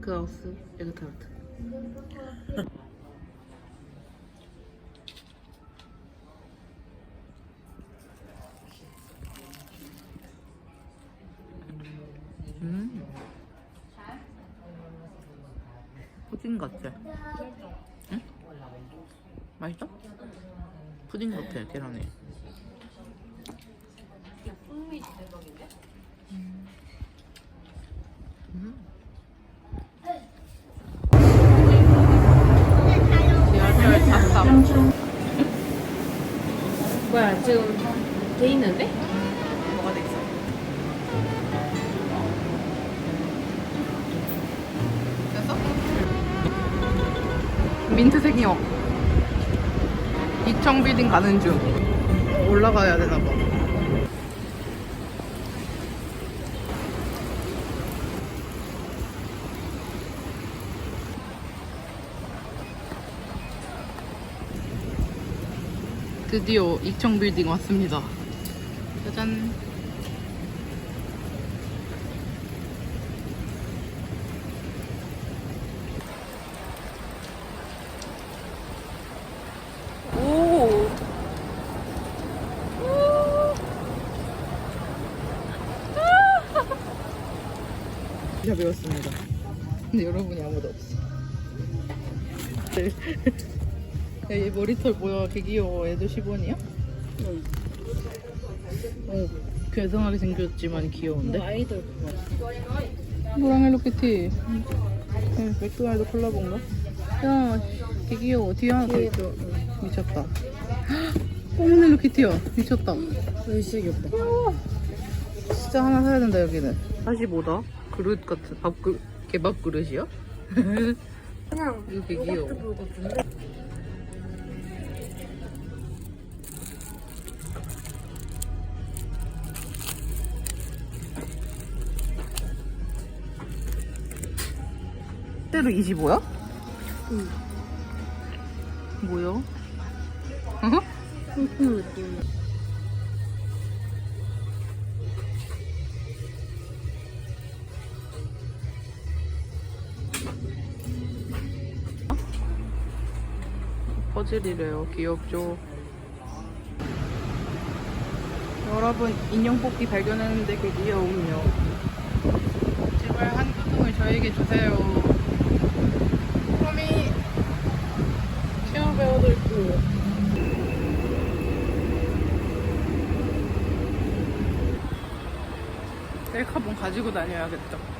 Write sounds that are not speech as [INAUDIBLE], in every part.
타르트, 에그 타르트. 음. 푸딩 같아. 응? 맛있어? 푸딩 같아 계란에. 풍미 대박인데? 음. 지하철 탔다. 뭐야 지금 돼 있는데? 뭐가 돼 있어? 됐어? 민트색이요. 이청 빌딩 가는 중. 올라가야 되나 봐. 드디어 이청 빌딩 왔습니다. 짜잔. 오. [LAUGHS] 잘 배웠습니다. 근데 여러분이 아무도 없어. [LAUGHS] 야, 얘 머리털 뭐야? 개 귀여워. 얘도 10원이야? 응. 어, 괴상하게 생겼지만 귀여운데? 아이돌 노랑 헬로키티. 응, 맥도날드 콜라보인가? 야, 개 귀여워. 뒤에 하나 더 있어. 미쳤다. 검은 헬로키티야. 미쳤다. 진짜 귀엽다 진짜 하나 사야 된다, 여기는. 45다? 그릇 같은, 밥 그릇, 개밥 그릇이야? [LAUGHS] 그냥 이거 개 귀여워. 때로 25야? 응 뭐야? 어? 상품 느낌 퍼즐이래요. 귀엽죠? 여러분, 인형 뽑기 발견했는데 그 귀여움요. 제발 한두 통을 저에게 주세요. 호미 체험 배워도 있고. 셀카봉 가지고 다녀야겠다.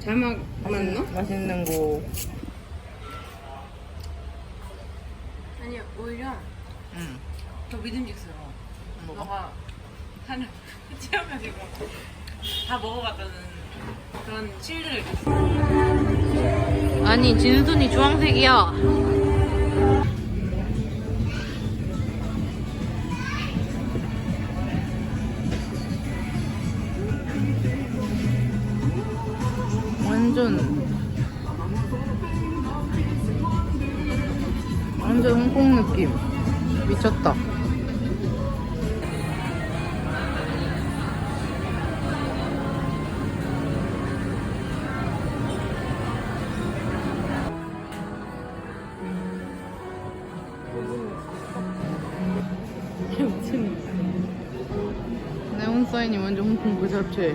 자막 맞나? 맛있는 거. 아니 오히려 응. 더 믿음직스러워 뭐가? 너가 하는 [LAUGHS] 체험해지고 다 먹어봤다는 그런 실드를 줬어 아니 진순이 주황색이야. 완전 완전 홍콩 느낌 미쳤다. 네온 사인이 완전 홍콩 그 자체.